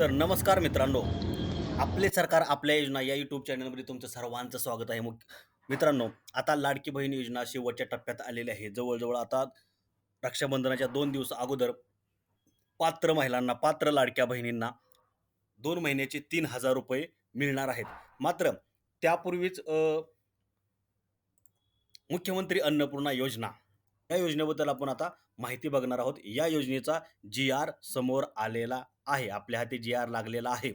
तर नमस्कार मित्रांनो. आपले सरकार आपल्या योजना या यूट्यूब चॅनलमध्ये तुमचं सर्वांचं स्वागत आहे. मुख्य मित्रांनो आता लाडकी बहीण योजना शेवटच्या टप्प्यात आलेली आहे. जवळजवळ आता रक्षाबंधनाच्या दोन दिवस अगोदर पात्र महिलांना पात्र लाडक्या बहिणींना दोन महिन्याचे तीन हजार रुपये मिळणार आहेत. मात्र त्यापूर्वीच मुख्यमंत्री अन्नपूर्णा योजना या योजनेबद्दल आपण आता माहिती बघणार आहोत. या योजनेचा जी आर समोर आलेला आहे. आपल्या हाती जी आर लागलेला आहे.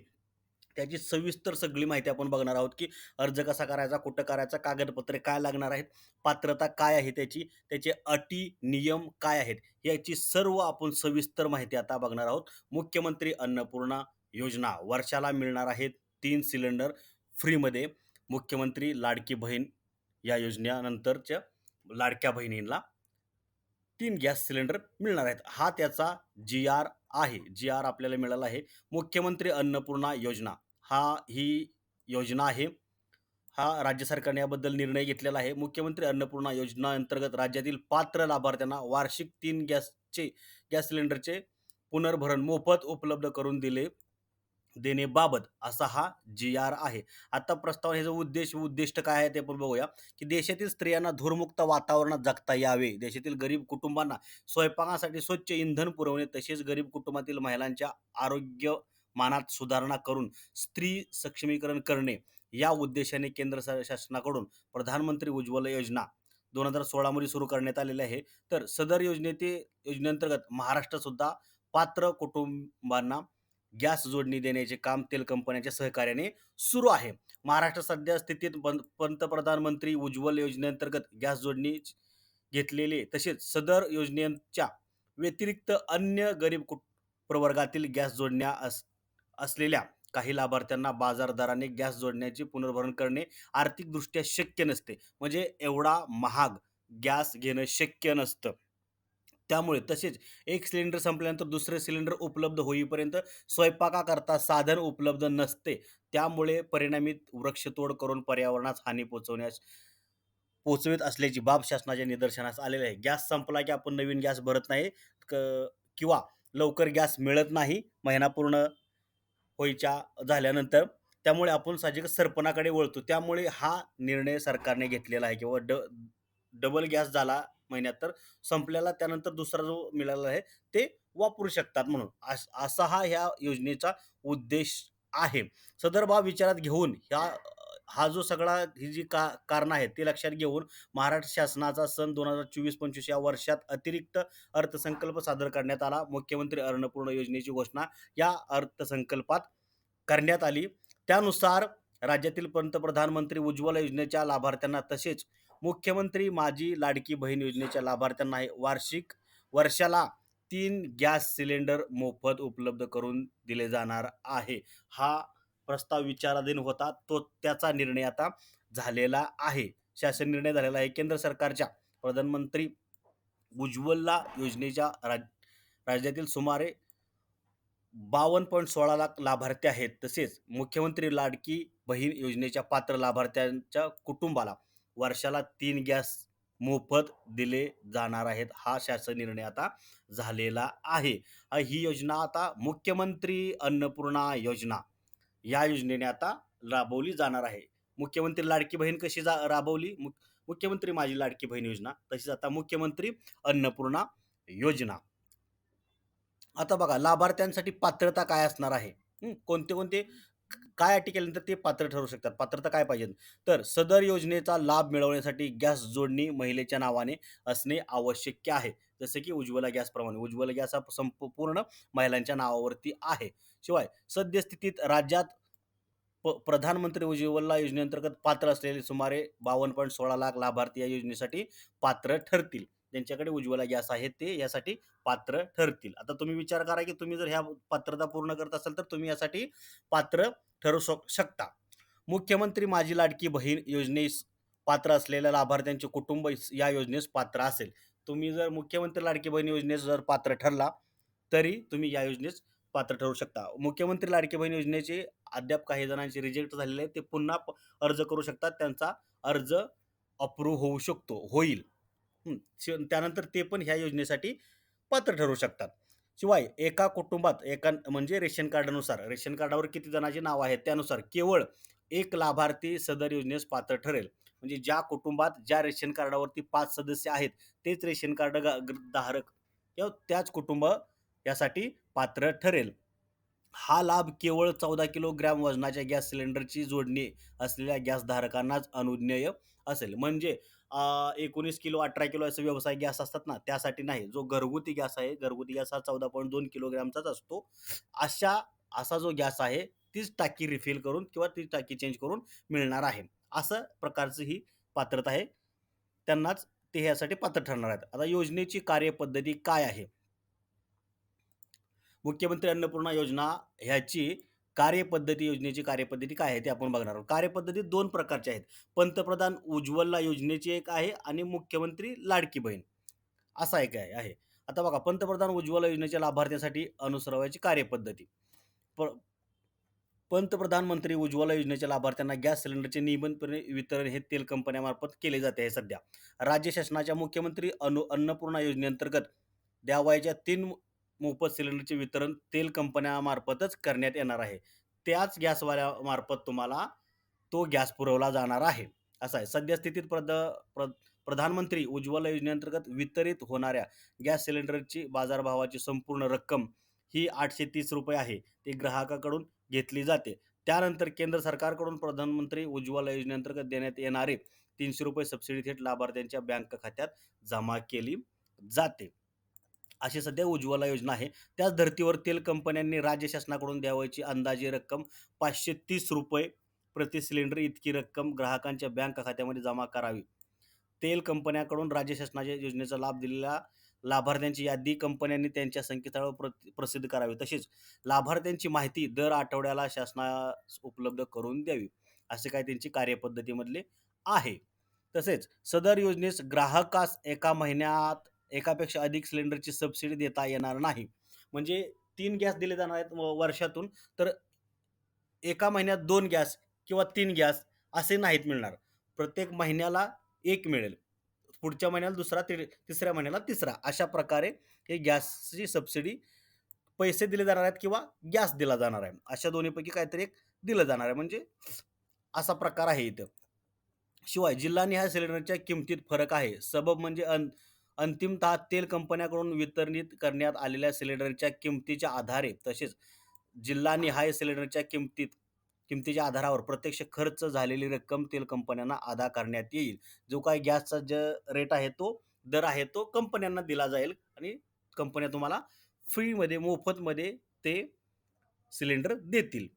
त्याची सविस्तर सगळी माहिती आपण बघणार आहोत की अर्ज कसा करायचा कुठं करायचा कागदपत्रे काय लागणार आहेत पात्रता काय आहे त्याची त्याचे अटी नियम काय आहेत याची सर्व आपण सविस्तर माहिती आता बघणार आहोत. मुख्यमंत्री अन्नपूर्णा योजना वर्षाला मिळणार आहेत तीन सिलेंडर फ्रीमध्ये. मुख्यमंत्री लाडकी बहीण या योजनेनंतरच्या लाडक्या बहिणींना तीन गॅस सिलेंडर मिळणार आहेत. हा त्याचा जी आर आहे. जी आर आपल्याला मिळाला आहे. मुख्यमंत्री अन्नपूर्णा योजना. हा ही योजना आहे. हा राज्य सरकारने याबद्दल निर्णय घेतलेला आहे. मुख्यमंत्री अन्नपूर्णा योजना अंतर्गत राज्यातील पात्र लाभार्थ्यांना वार्षिक तीन गॅसचे गॅस सिलेंडरचे पुनर्भरण मोफत उपलब्ध करून दिले. देणेबाबत असा हा जी आर आहे. आता प्रस्ताव ह्याचा उद्देश उद्दिष्ट काय आहे ते पण बघूया. की देशातील स्त्रियांना धूरमुक्त वातावरणात जगता यावे. देशातील गरीब कुटुंबांना स्वयंपाकासाठी स्वच्छ इंधन पुरवणे तसेच गरीब कुटुंबातील महिलांच्या आरोग्य मानात सुधारणा करून स्त्री सक्षमीकरण करणे या उद्देशाने केंद्र शासनाकडून प्रधानमंत्री उज्ज्वला योजना दोन हजार सोळामध्ये सुरू करण्यात आलेले आहे. तर सदर योजनेते योजनेअंतर्गत महाराष्ट्रसुद्धा पात्र कुटुंबांना गॅस जोडणी देण्याचे काम तेल कंपन्यांच्या सहकार्याने सुरू आहे. महाराष्ट्र सध्या स्थितीत पंतप्रधानमंत्री उज्ज्वल योजनेअंतर्गत गॅस जोडणी घेतलेले तसेच सदर योजनेच्या व्यतिरिक्त अन्य गरीब कुट प्रवर्गातील गॅस जोडण्या अस असलेल्या काही लाभार्थ्यांना बाजार दराने गॅस जोडण्याचे पुनर्भरण करणे आर्थिकदृष्ट्या शक्य नसते. म्हणजे एवढा महाग गॅस घेणं शक्य नसतं. त्यामुळे तसेच एक सिलेंडर संपल्यानंतर दुसरे सिलेंडर उपलब्ध होईपर्यंत स्वयंपाकाकरता साधन उपलब्ध नसते. त्यामुळे परिणामी वृक्षतोड करून पर्यावरणास हानी पोचवण्यास पोचवित असल्याची बाब शासनाच्या निदर्शनास आलेली आहे. गॅस संपला की आपण नवीन गॅस भरत नाही क- किंवा लवकर गॅस मिळत नाही महिना पूर्ण होईच्या झाल्यानंतर त्यामुळे आपण साहजिकच सरपणाकडे वळतो. त्यामुळे हा निर्णय सरकारने घेतलेला आहे किंवा ड डबल गॅस झाला महिन्यात. तर संपल्याला त्यानंतर दुसरा जो मिळाला आहे ते वापरू शकतात म्हणून. अस- असा हा ह्या योजनेचा उद्देश आहे. सदर भाव विचारात घेऊन ह्या हा जो सगळा ही जी का कारणं आहेत ते लक्षात घेऊन महाराष्ट्र शासनाचा सन दोन हजार चोवीस पंचवीस या वर्षात अतिरिक्त अर्थसंकल्प सादर करण्यात आला. मुख्यमंत्री अन्नपूर्ण योजनेची घोषणा या अर्थसंकल्पात करण्यात आली. त्यानुसार राज्यातील पंतप्रधानमंत्री उज्ज्वला योजनेच्या लाभार्थ्यांना तसेच मुख्यमंत्री माझी लाडकी बहीण योजनेच्या लाभार्थ्यांना वार्षिक वर्षाला तीन गॅस सिलेंडर मोफत उपलब्ध करून दिले जाणार आहे. हा प्रस्ताव विचाराधीन होता तो त्याचा निर्णय आता झालेला आहे. शासन निर्णय झालेला आहे. केंद्र सरकारच्या प्रधानमंत्री उज्ज्वला योजनेच्या राज राज्यातील सुमारे बावन्न पॉईंट सोळा लाख लाभार्थी आहेत. तसेच मुख्यमंत्री लाडकी बहीण योजनेच्या पात्र लाभार्थ्यांच्या कुटुंबाला वर्षाला तीन गॅस मोफत दिले जाणार आहेत हा शासन निर्णय आता झालेला आहे. ही योजना आता मुख्यमंत्री अन्नपूर्णा योजना या योजनेने आता राबवली जाणार आहे. मुख्यमंत्री लाडकी बहीण कशी जा राबवली? मु- मुख्यमंत्री माझी लाडकी बहीण योजना तशीच आता मुख्यमंत्री अन्नपूर्णा योजना. आता बघा लाभार्थ्यांसाठी पात्रता काय असणार आहे? कोणते कोणते काय अटी केल्यानंतर ते पात्र ठरू शकतात? पात्रता काय पाहिजे? तर सदर योजनेचा लाभ मिळवण्यासाठी गॅस जोडणी महिलेच्या नावाने असणे आवश्यक आहे. जसे की उज्ज्वला गॅसप्रमाणे उज्ज्वला गॅस हा संपूर्ण महिलांच्या नावावरती आहे. शिवाय सद्यस्थितीत राज्यात प प्रधानमंत्री उज्ज्वला योजनेअंतर्गत पात्र असलेले सुमारे बावन्न पॉईंट सोळा लाख लाभार्थी या योजनेसाठी पात्र ठरतील. ज्यांच्याकडे उज्ज्वला गॅस आहे ते यासाठी पात्र ठरतील. आता तुम्ही विचार करा की तुम्ही जर ह्या पात्रता पूर्ण करत असाल तर तुम्ही यासाठी पात्र ठरू शक शकता. मुख्यमंत्री माझी लाडकी बहीण योजनेस पात्र असलेल्या लाभार्थ्यांचे कुटुंब या योजनेस पात्र असेल. तुम्ही जर मुख्यमंत्री लाडकी बहीण योजनेस जर पात्र ठरला तरी तुम्ही या योजनेस पात्र ठरू शकता. मुख्यमंत्री लाडकी बहीण योजनेचे अद्याप काही जणांचे रिजेक्ट झालेले आहेत ते पुन्हा अर्ज करू शकतात. त्यांचा अर्ज अप्रूव्ह होऊ शकतो होईल. हं. त्यानंतर ते पण ह्या योजनेसाठी पात्र ठरू शकतात. शिवाय एका कुटुंबात एका म्हणजे रेशन कार्डानुसार रेशन कार्डावर किती जणांची नाव आहेत त्यानुसार केवळ एक लाभार्थी सदर योजनेस पात्र ठरेल. म्हणजे ज्या कुटुंबात ज्या रेशन कार्डावरती पाच सदस्य आहेत तेच रेशन कार्ड ग- धारक किंवा त्याच कुटुंब यासाठी पात्र ठरेल. हा लाभ केवळ चौदा किलोग्रॅम वजनाच्या गॅस सिलेंडरची जोडणी असलेल्या गॅसधारकांनाच अनुज्ञेय असेल. म्हणजे एकोणीस किलो अठरा किलो असे व्यवसाय गॅस असतात ना त्यासाठी नाही. जो घरगुती गॅस आहे घरगुती गॅस हा चौदा पॉईंट दोन किलोग्रॅमचाच असतो. अशा असा जो गॅस आहे तीच टाकी रिफिल करून किंवा ती टाकी चेंज करून मिळणार आहे. असं प्रकारची ही पात्रता आहे. त्यांनाच ते ह्यासाठी पात्र ठरणार आहेत. आता योजनेची कार्यपद्धती काय आहे? मुख्यमंत्री अन्नपूर्णा योजना ह्याची कार्यपद्धती योजनेची कार्यपद्धती काय आहे ते आपण बघणार आहोत. कार्यपद्धती दोन प्रकारच्या आहेत. पंतप्रधान उज्ज्वला योजनेची एक आहे आणि मुख्यमंत्री लाडकी बहीण. असा एक आहे आहे. आता बघा पंतप्रधान उज्ज्वला योजनेच्या लाभार्थ्यांसाठी अनुसरावायची कार्यपद्धती. प पंतप्रधान मंत्री उज्ज्वला योजनेच्या लाभार्थ्यांना गॅस सिलेंडरचे नियमितपणे वितरण हे तेल कंपन्यामार्फत केले जाते आहे सध्या. राज्य शासनाच्या मुख्यमंत्री अनु अन्नपूर्णा योजनेअंतर्गत द्यावयाच्या तीन मोफत सिलेंडरचे वितरण तेल कंपन्यामार्फतच करण्यात येणार आहे. त्याच गॅसवाल्यामार्फत तुम्हाला तो गॅस पुरवला जाणार आहे. असं आहे. सद्यस्थितीत प्रद प्र प्रधानमंत्री उज्ज्वला योजनेअंतर्गत वितरित होणाऱ्या गॅस सिलेंडरची बाजारभावाची संपूर्ण रक्कम ही आठशे तीस रुपये आहे. ती ग्राहकाकडून घेतली जाते. त्यानंतर केंद्र सरकारकडून प्रधानमंत्री उज्ज्वला योजनेअंतर्गत देण्यात येणारे तीनशे रुपये सबसिडी थेट लाभार्थ्यांच्या बँक खात्यात जमा केली जाते. अशी सध्या उज्ज्वला योजना आहे. त्याच धर्तीवर तेल कंपन्यांनी राज्य शासनाकडून द्यावयाची अंदाजे रक्कम पाचशे तीस रुपये प्रति सिलेंडर इतकी रक्कम ग्राहकांच्या बँक खात्यामध्ये जमा करावी. तेल कंपन्याकडून राज्य शासनाच्या योजनेचा लाभ दिलेल्या लाभार्थ्यांची यादी कंपन्यांनी त्यांच्या संकेतस्थळावर प्र प्रसिद्ध करावी. तसेच लाभार्थ्यांची माहिती दर आठवड्याला शासनास उपलब्ध करून द्यावी असे काय त्यांची कार्यपद्धतीमधले आहे. तसेच सदर योजनेस ग्राहकास एका महिन्यात एकापेक्षा अधिक सिलेंडरची सबसिडी देता येणार नाही. म्हणजे तीन गॅस दिले जाणार आहेत व- वर्षातून. तर एका महिन्यात दोन गॅस किंवा तीन गॅस असे नाहीत मिळणार. प्रत्येक महिन्याला एक मिळेल. पुढच्या महिन्याला दुसरा ति तिसऱ्या महिन्याला तिसरा. अशा प्रकारे हे गॅसची सबसिडी पैसे दिले जाणार आहेत किंवा गॅस दिला जाणार आहे. अशा दोन्हीपैकी काहीतरी एक दिलं जाणार आहे. म्हणजे असा प्रकार आहे इथं. शिवाय जिल्हानिहाय सिलेंडरच्या किमतीत फरक आहे. सबब म्हणजे अन अंतिमतः तेल कंपन्याकडून वितरित करण्यात आलेल्या सिलेंडरच्या किमतीच्या आधारे तसेच जिल्हानिहाय सिलेंडरच्या किमतीत किमतीच्या आधारावर प्रत्यक्ष खर्च झालेली रक्कम तेल कंपन्यांना अदा करण्यात येईल. जो काही गॅसचा ज रेट आहे तो दर आहे तो कंपन्यांना दिला जाईल आणि कंपन्या तुम्हाला फ्रीमध्ये मोफतमध्ये ते सिलेंडर देतील.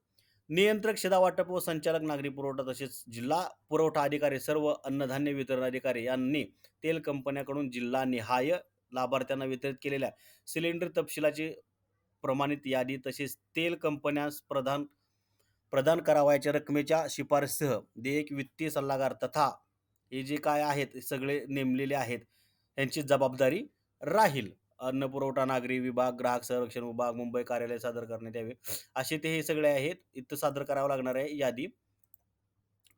नियंत्रक शिदा वाटप व संचालक नागरी पुरवठा तसेच जिल्हा पुरवठा अधिकारी सर्व अन्नधान्य वितरण अधिकारी यांनी तेल कंपन्याकडून जिल्हानिहाय लाभार्थ्यांना वितरित केलेल्या सिलेंडर तपशिलाची प्रमाणित यादी तसेच तेल कंपन्यास प्रदान प्रदान करावयाच्या रकमेच्या शिफारसीसह देयक वित्तीय सल्लागार तथा हे जे काय आहेत सगळे नेमलेले आहेत यांची जबाबदारी राहील. अन्न पुरवठा नागरी विभाग ग्राहक संरक्षण विभाग मुंबई कार्यालय सादर करण्यात यावे. असे ते हे सगळे आहेत. इथं सादर करावं लागणार आहे यादी.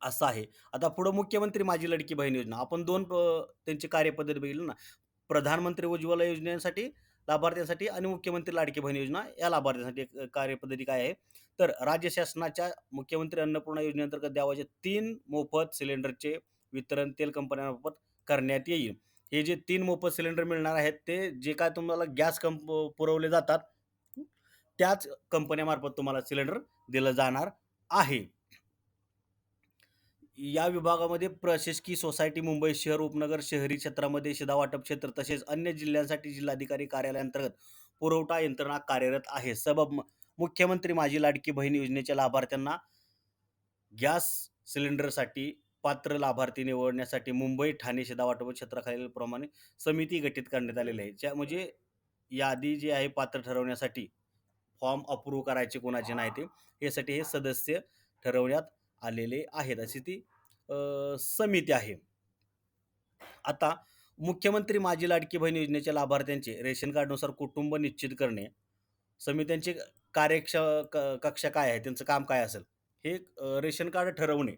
असं आहे. आता पुढं मुख्यमंत्री माझी लडकी बहीण योजना. आपण दोन त्यांची कार्यपद्धती बघितली ना. प्रधानमंत्री उज्ज्वला योजनेसाठी लाभार्थ्यांसाठी आणि मुख्यमंत्री लाडकी बहीण योजना. या लाभार्थ्यांसाठी कार्यपद्धती काय आहे? तर राज्य शासनाच्या मुख्यमंत्री अन्नपूर्णा योजनेअंतर्गत द्यावाचे तीन मोफत सिलेंडरचे वितरण तेल कंपन्यांमार्फत करण्यात येईल. हे जे तीन मोफत सिलेंडर मिळणार आहेत ते जे काय तुम्हाला गॅस कंप पुरवले जातात त्याच कंपन्यामार्फत तुम्हाला सिलेंडर दिलं जाणार आहे. या विभागामध्ये प्रशासकीय सोसायटी मुंबई शहर उपनगर शहरी क्षेत्रामध्ये शिधावाटप क्षेत्र तसेच अन्य जिल्ह्यांसाठी जिल्हाधिकारी कार्यालयांतर्गत पुरवठा यंत्रणा कार्यरत आहे. सबब म- मुख्यमंत्री माझी लाडकी बहीण योजनेच्या लाभार्थ्यांना गॅस सिलेंडरसाठी पात्र लाभार्थी निवडण्यासाठी मुंबई ठाणे शिधा वाटप क्षेत्राखालील प्रमाणे समिती गठीत करण्यात आलेली आहे. ज्या म्हणजे यादी जी आहे पात्र ठरवण्यासाठी फॉर्म अप्रूव्ह करायचे कोणाचे नाही ते यासाठी हे सदस्य ठरवण्यात आलेले आहेत. अशी ती समिती आहे. आता मुख्यमंत्री माझी लाडकी बहीण योजनेच्या लाभार्थ्यांचे रेशन कार्डनुसार कुटुंब निश्चित करणे समित्यांचे कार्यक्ष क- कक्षा काय आहे? त्यांचं काम काय असेल? हे रेशन कार्ड ठरवणे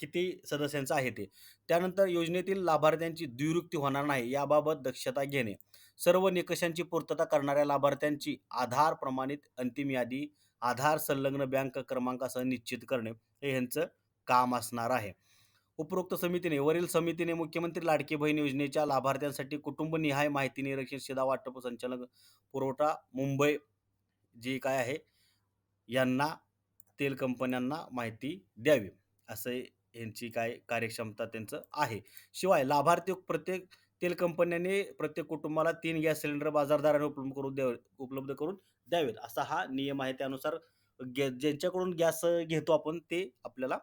किती सदस्यांचं आहे ते. त्यानंतर योजनेतील लाभार्थ्यांची द्विरुक्ती होणार नाही याबाबत दक्षता घेणे. सर्व निकषांची पूर्तता करणाऱ्या लाभार्थ्यांची आधार प्रमाणित अंतिम यादी आधार संलग्न बँक क्रमांकासह निश्चित करणे हे ह्यांचं काम असणार आहे. उपरोक्त समितीने वरील समितीने मुख्यमंत्री लाडकी बहीण योजनेच्या लाभार्थ्यांसाठी कुटुंबनिहाय माहिती निरीक्षण शिधा वाटप संचालक पुरवठा मुंबई जे काय आहे यांना तेल कंपन्यांना माहिती द्यावी असे यांची काय कार्यक्षमता त्यांचं आहे. शिवाय लाभार्थी प्रत्येक तेल कंपन्यांनी प्रत्येक कुटुंबाला तीन गॅस सिलेंडर बाजारदाराने उपलब्ध करून द्यावे उपलब्ध करून द्यावेत. असा हा नियम आहे. त्यानुसार गॅ ज्यांच्याकडून गॅस घेतो आपण ते आपल्याला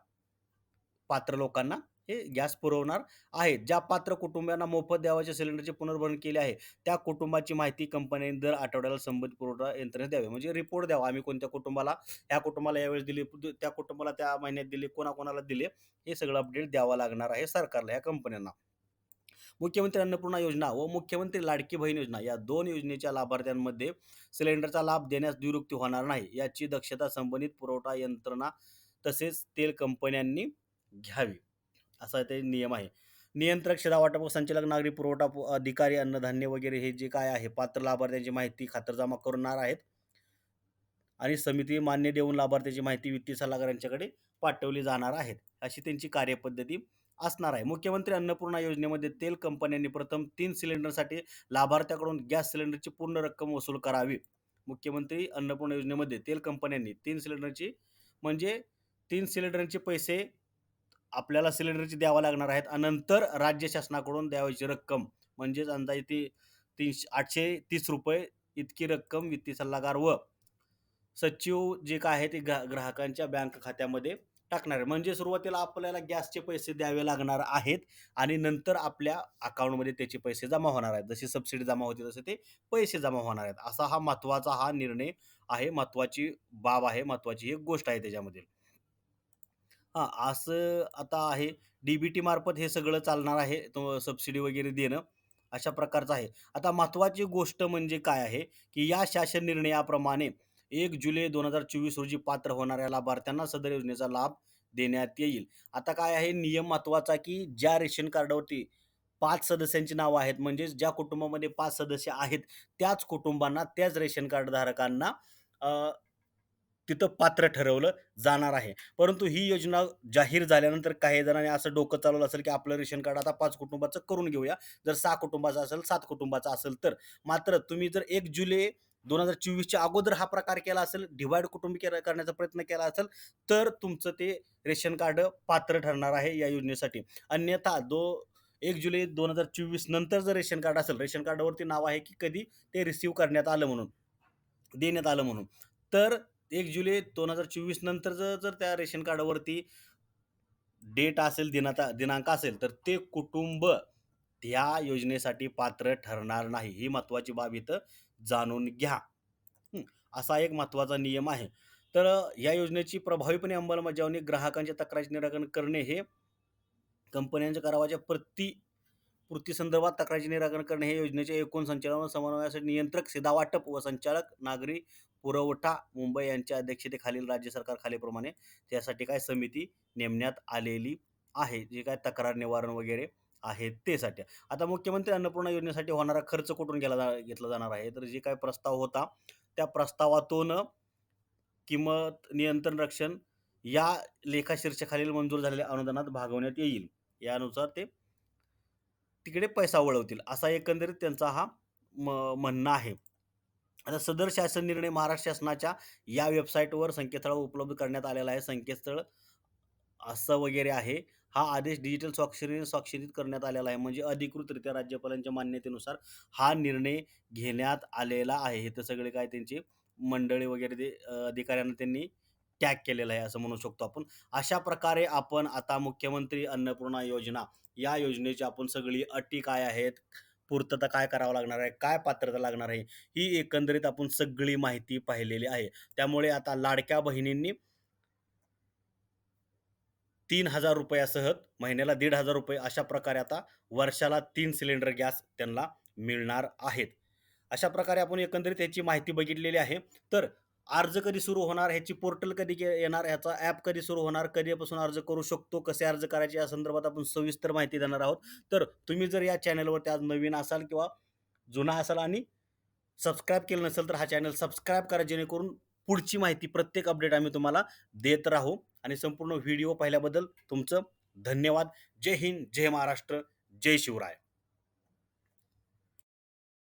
पात्र लोकांना हे गॅस पुरवणार आहेत. ज्या पात्र कुटुंबियांना मोफत द्यावाच्या सिलेंडरचे पुनर्भरण केले आहे त्या कुटुंबाची माहिती कंपन्यांनी दर आठवड्याला संबंधित पुरवठा यंत्रणेस द्यावे. म्हणजे रिपोर्ट द्यावा आम्ही कोणत्या कुटुंबाला. ह्या कुटुंबाला यावेळेस दिले त्या कुटुंबाला त्या महिन्यात दिले कोणाकोणाला दिले हे सगळं अपडेट द्यावं लागणार आहे सरकारला या कंपन्यांना. मुख्यमंत्री अन्नपूर्णा योजना व मुख्यमंत्री लाडकी बहीण योजना या दोन योजनेच्या लाभार्थ्यांमध्ये सिलेंडरचा लाभ देण्यास दुरुक्ती होणार नाही याची दक्षता संबंधित पुरवठा यंत्रणा तसेच तेल कंपन्यांनी घ्यावी. असा ते नियम आहे. नियंत्रक शिधावाटप संचालक नागरी पुरवठा अधिकारी अन्नधान्य वगैरे हे जे काय आहे पात्र लाभार्थ्यांची माहिती खातरजमा करणार आहेत. आणि समिती मान्य देऊन लाभार्थ्याची माहिती वित्तीय सल्लागारांच्याकडे पाठवली जाणार आहेत. अशी त्यांची कार्यपद्धती असणार आहे. मुख्यमंत्री अन्नपूर्णा योजनेमध्ये तेल कंपन्यांनी प्रथम तीन सिलेंडरसाठी लाभार्थ्याकडून गॅस सिलेंडरची पूर्ण रक्कम वसूल करावी. मुख्यमंत्री अन्नपूर्णा योजनेमध्ये तेल कंपन्यांनी तीन सिलेंडरची म्हणजे तीन सिलेंडरचे पैसे आपल्याला सिलेंडरची द्यावा लागणार आहेत आणि नंतर राज्य शासनाकडून द्यावायची रक्कम. म्हणजेच अंदाजे ती तीनशे आठशे तीस रुपये इतकी रक्कम वित्तीय सल्लागार व सचिव जे काय आहे ते ग्रा ग्राहकांच्या बँक खात्यामध्ये टाकणार आहे. म्हणजे सुरुवातीला आपल्याला गॅसचे पैसे द्यावे लागणार आहेत आणि नंतर आपल्या अकाउंटमध्ये त्याचे पैसे जमा होणार आहेत. जशी सबसिडी जमा होते तसे ते पैसे जमा होणार आहेत. असा हा महत्त्वाचा हा निर्णय आहे. महत्त्वाची बाब आहे. महत्त्वाची एक गोष्ट आहे त्याच्यामध्ये हां असं आता आहे. डी बी टी मार्फत हे सगळं चालणार आहे. तो सबसिडी वगैरे देणं अशा प्रकारचं आहे. आता महत्त्वाची गोष्ट म्हणजे काय आहे की या शासन निर्णयाप्रमाणे एक जुलै दोन हजार चोवीस रोजी पात्र होणाऱ्या लाभार्थ्यांना सदर योजनेचा लाभ देण्यात येईल. आता काय आहे? नियम महत्त्वाचा की ज्या रेशन कार्डावरती पाच सदस्यांची नावं आहेत म्हणजेच ज्या कुटुंबामध्ये पाच सदस्य आहेत त्याच कुटुंबांना त्याच रेशन कार्ड धारकांना तिथं पात्र ठरवलं जाणार आहे. परंतु ही योजना जाहीर झाल्यानंतर काही जणांनी असं डोकं चालवलं असेल की आपलं रेशन कार्ड आता पाच कुटुंबाचं करून घेऊया. जर सहा कुटुंबाचं असेल सात कुटुंबाचं असेल तर. मात्र तुम्ही जर एक जुलै दोन हजार चोवीसच्या अगोदर हा प्रकार केला असेल डिवाइड कुटुंब करण्याचा प्रयत्न केला असेल तर तुमचं ते रेशन कार्ड पात्र ठरणार आहे या योजनेसाठी. अन्यथा दो एक जुलै दोन हजार चोवीस नंतर जर रेशन कार्ड असेल रेशन कार्डावरती नाव आहे की कधी? ते रिसीव करण्यात आलं म्हणून. देण्यात आलं म्हणून. तर एक जुलै दोन हजार चोवीस नंतरचं जर त्या रेशन कार्डावरती डेट असेल दिनाचा दिनांक असेल तर ते कुटुंब त्या योजनेसाठी पात्र ठरणार नाही. ही महत्त्वाची बाब इथं जाणून घ्या. असा एक महत्त्वाचा नियम आहे. तर या योजनेची प्रभावीपणे अंमलबजावणी ग्राहकांच्या तक्रारीचे निराकरण करणे हे कंपन्यांच्या करावाच्या प्रति पूर्तीसंदर्भात तक्रारीचे निराकरण करणे हे योजनेच्या एकूण संचालन समन्वयासाठी नियंत्रक सिधा वाटप व संचालक नागरी पुरवठा मुंबई यांच्या अध्यक्षतेखालील राज्य सरकार खालीप्रमाणे त्यासाठी काय समिती नेमण्यात आलेली आहे? जे काय तक्रार निवारण वगैरे आहे ते साठी आता मुख्यमंत्री अन्नपूर्णा योजनेसाठी होणारा खर्च कुठून गेला जा घेतला जाणार आहे? तर जे काय प्रस्ताव होता त्या प्रस्तावातून किंमत नियंत्रण रक्षण या लेखा शीर्षकाखालील मंजूर झालेल्या अनुदानात भागवण्यात येईल. यानुसार ते तिकडे पैसा वळवतील. असा एकंदरीत त्यांचा हा म म्हणणं आहे. आता सदर शासन निर्णय महाराष्ट्र शासनाच्या या वेबसाईटवर संकेतस्थळावर उपलब्ध करण्यात आलेला आहे. संकेतस्थळ असं वगैरे आहे. हा आदेश डिजिटल स्वाक्षरीने स्वाक्षरित करण्यात आलेला आहे. म्हणजे अधिकृतरित्या राज्यपालांच्या मान्यतेनुसार हा निर्णय घेण्यात आलेला आहे. हे तर सगळे काय त्यांचे मंडळी वगैरे ते अधिकाऱ्यांना त्यांनी टॅग केलेला आहे असं म्हणू शकतो आपण. अशा प्रकारे आपण आता मुख्यमंत्री अन्नपूर्णा योजना या योजनेची आपण सगळी अटी काय आहेत? पूर्तता काय करावं लागणार आहे? काय पात्रता लागणार आहे? ही एकंदरीत आपण सगळी माहिती पाहिलेली आहे. त्यामुळे आता लाडक्या बहिणींनी तीन हजार रुपयासह महिन्याला दीड हजार रुपये अशा प्रकारे आता वर्षाला तीन सिलेंडर गॅस त्यांना मिळणार आहेत. अशा प्रकारे आपण एकंदरीत याची माहिती बघितलेली आहे. तर अर्ज कधी सुरू होणार ह्याची पोर्टल कधी येणार ह्याचा ॲप कधी सुरू होणार कधीपासून अर्ज करू शकतो कसे अर्ज करायचे या संदर्भात आपण सविस्तर माहिती देणार आहोत. तर तुम्ही जर या चॅनलवरती आज नवीन असाल किंवा जुना असाल आणि सबस्क्राईब केलं नसेल तर हा चॅनल सबस्क्राईब करा जेणेकरून पुढची माहिती प्रत्येक अपडेट आम्ही तुम्हाला देत राहू. आणि संपूर्ण व्हिडिओ पाहिल्याबद्दल तुमचं धन्यवाद. जय हिंद जय महाराष्ट्र जय शिवराय.